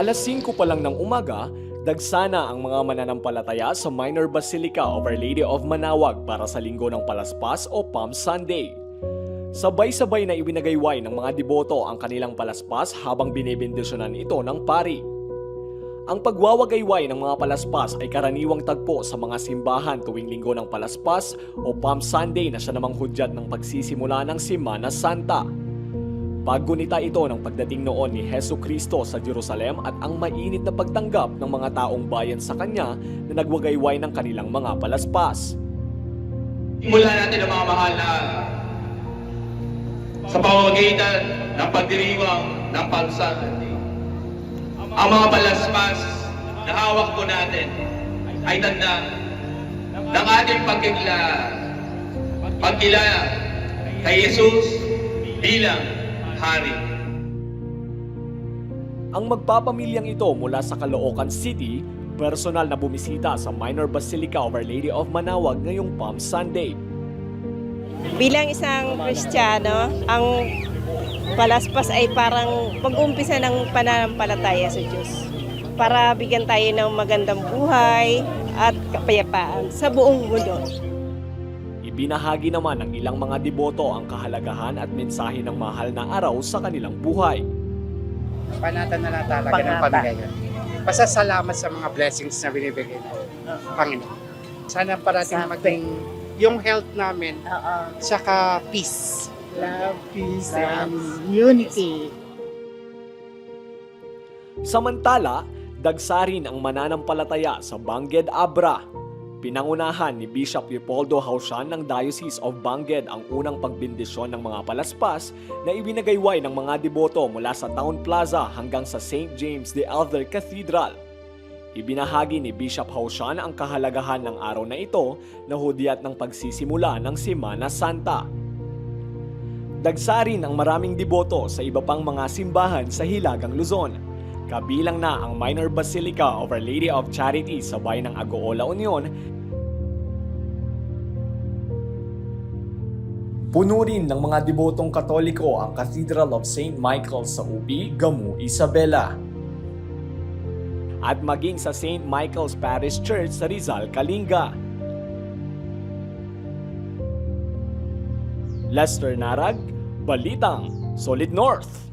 Alas 5 pa lang ng umaga, dagsana ang mga mananampalataya sa Minor Basilica of Our Lady of Manawag para sa Linggo ng Palaspas o Palm Sunday. Sabay-sabay na iwinagayway ng mga deboto ang kanilang palaspas habang binibindisyonan ito ng pari. Ang pagwawagayway ng mga palaspas ay karaniwang tagpo sa mga simbahan tuwing linggo ng palaspas o Palm Sunday na siya namang hudyat ng pagsisimula ng Semana Santa. Paggunita ito ng pagdating noon ni Heso Kristo sa Jerusalem at ang mainit na pagtanggap ng mga taong bayan sa kanya na nagwagayway ng kanilang mga palaspas. Simulan natin ang mga mahal na sa pamamagitan ng pagdiriwang ng Palsante. Ang mga palaspas na hawak po natin ay tanda ng ating pagkikila, pagkilala kay Jesus bilang Hari. Ang magpapamilyang ito mula sa Caloocan City, personal na bumisita sa Minor Basilica of Our Lady of Manawag ngayong Palm Sunday. Bilang isang Kristiyano, ang palaspas ay parang pag-umpisa ng pananampalataya sa Diyos. Para bigyan tayo ng magandang buhay at kapayapaan sa buong mundo. Ibinahagi naman ng ilang mga deboto ang kahalagahan at mensahe ng mahal na araw sa kanilang buhay. Panatan na lang talaga ng Panata. pamilya yun. Basta salamat sa mga blessings na binibigay ng Panginoon. Sana parating maging yung health namin, Oo. saka peace. Love, peace, and unity. Samantala, dagsarin ang mananampalataya sa Bangged Abra. Pinangunahan ni Bishop Leopoldo Hausian ng Diocese of Bangged ang unang pagbindisyon ng mga palaspas na ibinagayway ng mga deboto mula sa Town Plaza hanggang sa St. James the Elder Cathedral. Ibinahagi ni Bishop Hausian ang kahalagahan ng araw na ito na hudyat ng pagsisimula ng Semana Santa. Dagsarin ang maraming deboto sa iba pang mga simbahan sa Hilagang Luzon. Kabilang na ang Minor Basilica of Our Lady of Charity sa bayan ng Agoola Union. Puno rin ng mga debotong katoliko ang Cathedral of St. Michael sa Ubi, Gamu, Isabela. At maging sa St. Michael's Parish Church sa Rizal, Kalinga. Lester Narag, Balitang, Solid North.